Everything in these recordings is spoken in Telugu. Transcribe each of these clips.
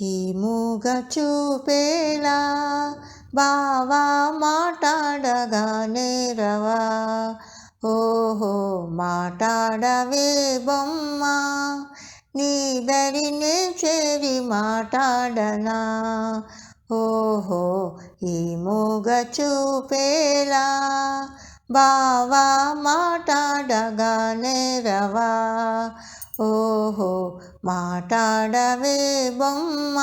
ఈ మూగ చూపేలా బావా మాట్లాడగానే రవా ఓహో మాట్లాడవే బొమ్మ నీ దరినే చేరి మాట్లాడనా ఓహో ఈ మూగ చూపేలా బావా మాట్లాడగానే రవా ఓహో మాట్లాడవే బొమ్మ.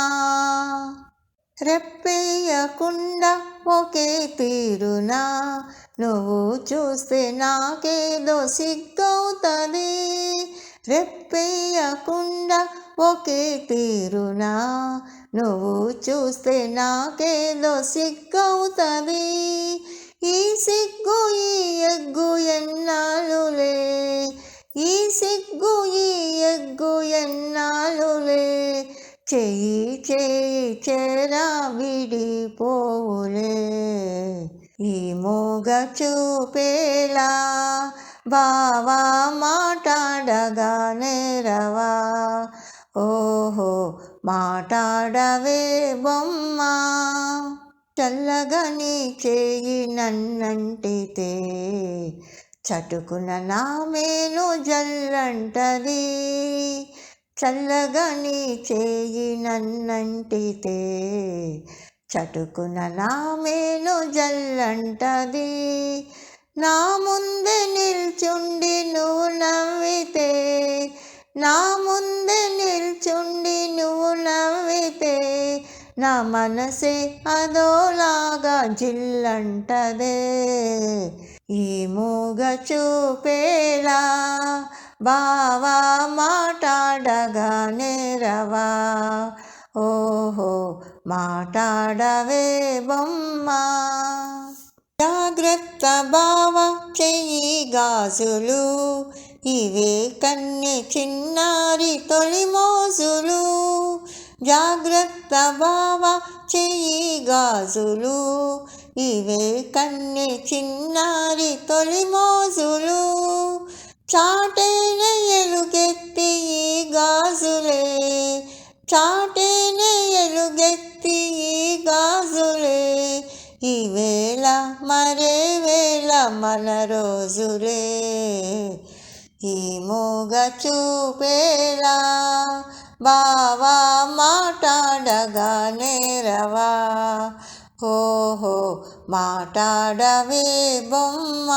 రెప్పేయకుండా ఒకే తీరునా? నువ్వు చూస్తే నాకేదో సిగ్గవుతుంది. రెప్పేయకుండా ఒకే తీరునా? నువ్వు చూస్తే నాకేదో సిగ్గవుతుంది. ఈ సిగ్గు ఈ ఎగ్గు ఎన్నాళ్ళులే? చెయ్యి చెయ్యి చెరా విడిపోలే ఈ మోగ చూపేలా బావా మాట్లాడగానే రవా ఓహో మాట్లాడవే బొమ్మ. చల్లగని చేయి నన్నంటితే చటుకున నా మేను జల్లంటది. చల్లగని చేయి నన్నంటితే చటుకున నామేను జల్లంటది. నా ముందే నిల్చుండి నువ్వు నవ్వితే నా ముందే నిల్చుండి నువ్వు నవ్వితే నా మనసే అదోలాగా జిల్లంటదే. ఈ మూగ చూపేలా బావా మాట్లాడగానే రవా ఓహో మాట్లాడవే బొమ్మ. జాగ్రత్త బావ చెయ్యి గాజులు. ఇవే కన్నె చిన్నారి తొలి మోజులు. జాగ్రత్త బావ చెయ్యి గాజులు. ఇవే కన్నె చిన్నారి తొలి మోజులు. చాటే గాజులే చాటేనే ఎలుగెత్తి ఈ గాజులే. ఈ వేళ మరే వేళ మన రోజులే. ఈ మూగ చూపేలా బావా మాట్లాడగానే రవా ఓహో మాట్లాడవే బొమ్మ.